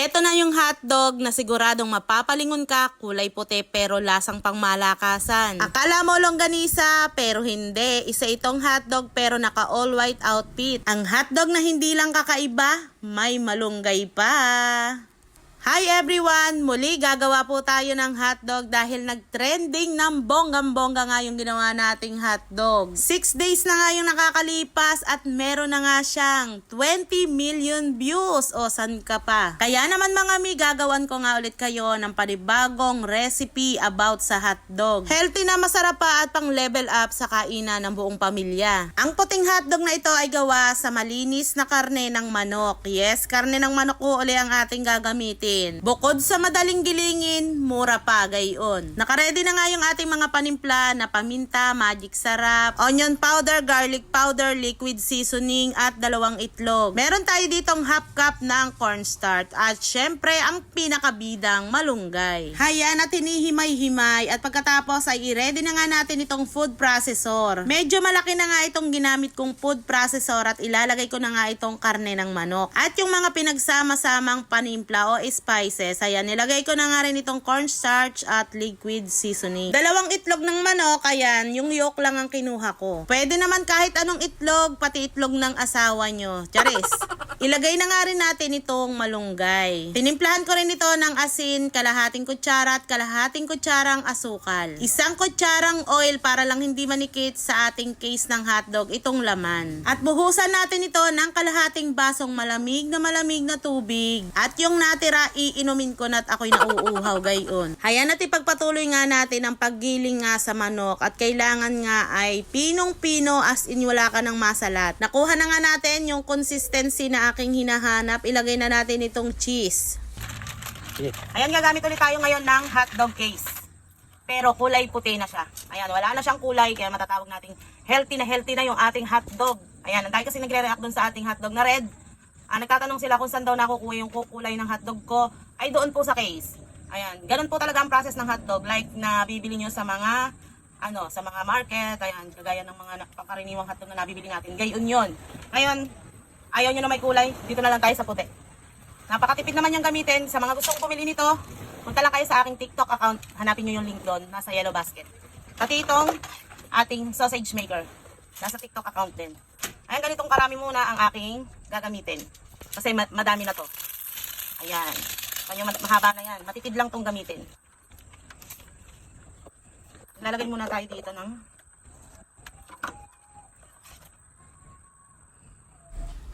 Eto na yung hotdog na siguradong mapapalingon ka, kulay puti pero lasang pangmalakasan. Akala mo longganisa pero hindi. Isa itong hotdog pero naka all white outfit. Ang hotdog na hindi lang kakaiba, may malunggay pa. Hi everyone! Muli gagawa po tayo ng hotdog dahil nag-trending ng bonggang-bongga nga yung ginawa nating hotdog. 6 days na nga yung nakakalipas at meron na nga siyang 20 million views. O, san ka pa? Kaya naman mga mi, gagawan ko nga ulit kayo ng panibagong recipe about sa hotdog. Healthy na masarap pa at pang level up sa kainan ng buong pamilya. Ang puting hotdog na ito ay gawa sa malinis na karne ng manok. Yes, karne ng manok po uli ang ating gagamitin. Bukod sa madaling gilingin, mura pa gayon. Nakaredy na nga yung ating mga panimpla na paminta, magic sarap, onion powder, garlic powder, liquid seasoning at dalawang itlog. Meron tayo ditong half cup ng cornstarch at syempre ang pinakabidang malunggay. Hayan at hinihimay-himay at pagkatapos ay i-ready na nga natin itong food processor. Medyo malaki na nga itong ginamit kong food processor at ilalagay ko na nga itong karne ng manok. At yung mga pinagsama-samang panimpla o spices, ayan, nilagay ko na nga rin itong cornstarch at liquid seasoning. Dalawang itlog ng manok, ayan, yung yolk lang ang kinuha ko. Pwede naman kahit anong itlog, pati itlog ng asawa nyo. Charis. Ilagay na nga rin natin itong malunggay. Tinimplahan ko rin ito ng asin, kalahating kutsara at kalahating kutsarang asukal. Isang kutsarang oil para lang hindi manikit sa ating case ng hotdog itong laman. At buhusan natin ito ng kalahating basong malamig na malamig na tubig. At yung natira, iinumin ko na at ako'y nauuhaw gayon. Hayan at ipagpatuloy nga natin ang paggiling nga sa manok at kailangan nga ay pinong-pino as in wala ka ng masalat. Nakuha na nga natin yung consistency na aking hinahanap. Ilagay na natin itong cheese. Ayan, gagamit ulit tayo ngayon ng hotdog case. Pero kulay puti na siya. Ayan, wala na siyang kulay kaya matatawag nating healthy na healthy na yung ating hotdog. Ayan, ang dahil kasi nagre-react dun sa ating hotdog na red. Ah, nagtatanong sila kung saan daw nakukuha yung kulay ng hotdog ko. Ay doon po sa case. Ayan, ganun po talaga ang process ng hotdog. Like na bibili nyo sa mga ano, sa mga market, ayan, kagaya ng mga na- pangkaraniwang hotdog na nabibili natin. Gayon yun. Ngayon, ayaw nyo na may kulay, dito na lang tayo sa puti. Napakatipid naman yung gamitin. Sa mga gustong bumili nito, punta lang kayo sa aking TikTok account. Hanapin nyo yung link doon. Nasa yellow basket. Pati itong ating sausage maker. Nasa TikTok account din. Ayan, ganitong karami muna ang aking gagamitin. Kasi ma- madami na to. Ayan. Kanya ma- mahaba na yan. Matitid lang tong gamitin. Lalagay muna tayo dito ng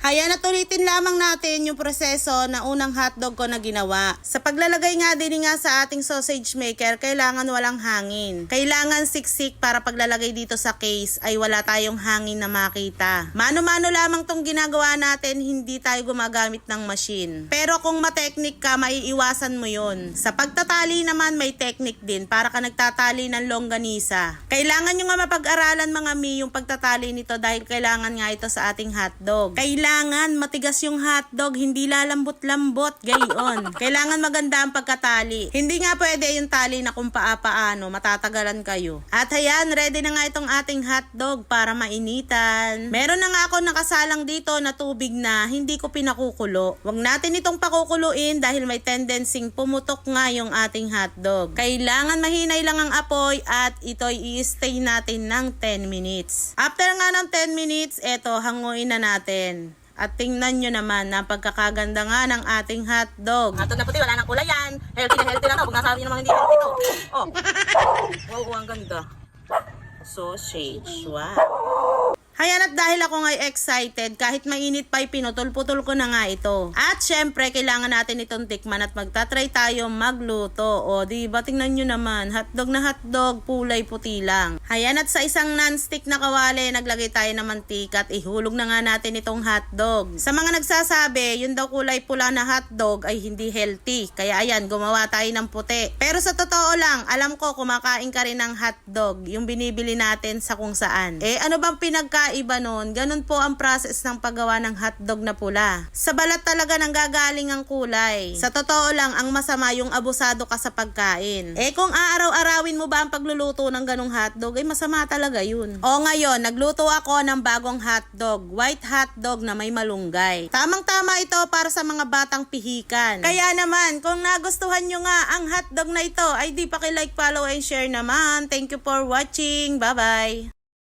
Hayan at ulitin lamang natin yung proseso na unang hotdog ko na ginawa. Sa paglalagay nga din nga sa ating sausage maker, kailangan walang hangin. Kailangan siksik para paglalagay dito sa case ay wala tayong hangin na makita. Mano-mano lamang tong ginagawa natin, hindi tayo gumagamit ng machine. Pero kung mateknik ka, maiiwasan mo yon. Sa pagtatali naman, may technique din para ka nagtatali ng longganisa. Kailangan nyo nga mapag-aralan mga mi yung pagtatali nito dahil kailangan nga ito sa ating hotdog. Kailangan matigas yung hotdog, hindi lalambot-lambot, gayon. Kailangan maganda ang pagkatali. Hindi nga pwede yung tali na kung paa-paano, matatagalan kayo. At ayan, ready na nga itong ating hotdog para mainitan. Meron na nga ako nakasalang dito na tubig na hindi ko pinakukulo. Huwag natin itong pakukuluin dahil may tendency pumutok nga yung ating hotdog. Kailangan mahinay lang ang apoy at ito'y i-stay natin ng 10 minutes. After nga ng 10 minutes, eto, hanguin na natin. At tingnan nyo naman na pagkakaganda nga ng ating hotdog. Ato na puti, wala nang kulay yan. Healthy na healthy na to. Huwag nasabi nyo naman hindi healthy to. Oh. Wow, ang ganda. Sausage. Wow. Hayan at dahil ako ngay excited, kahit mainit pa'y pinutol-putol ko na nga ito. At syempre, kailangan natin itong tikman at magtatry tayo magluto. O, di ba tingnan nyo naman, hotdog na hotdog, kulay puti lang. Hayan at sa isang non-stick na kawali, naglagay tayo ng mantika at ihulog na nga natin itong hotdog. Sa mga nagsasabi, yun daw kulay pula na hotdog ay hindi healthy. Kaya ayan, gumawa tayo ng puti. Pero sa totoo lang, alam ko kumakain ka rin ng hotdog, yung binibili natin sa kung saan. Eh, ano bang pinagkain pagkakaiba nun, ganun po ang process ng paggawa ng hotdog na pula. Sa balat talaga nang gagaling ang kulay. Sa totoo lang, ang masama yung abusado ka sa pagkain. Eh kung aaraw-arawin mo ba ang pagluluto ng ganong hotdog, ay masama talaga yun. O ngayon, nagluto ako ng bagong hotdog. White hotdog na may malunggay. Tamang-tama ito para sa mga batang pihikan. Kaya naman, kung nagustuhan nyo nga ang hotdog na ito, ay di pa like, follow, and share naman. Thank you for watching. Bye-bye!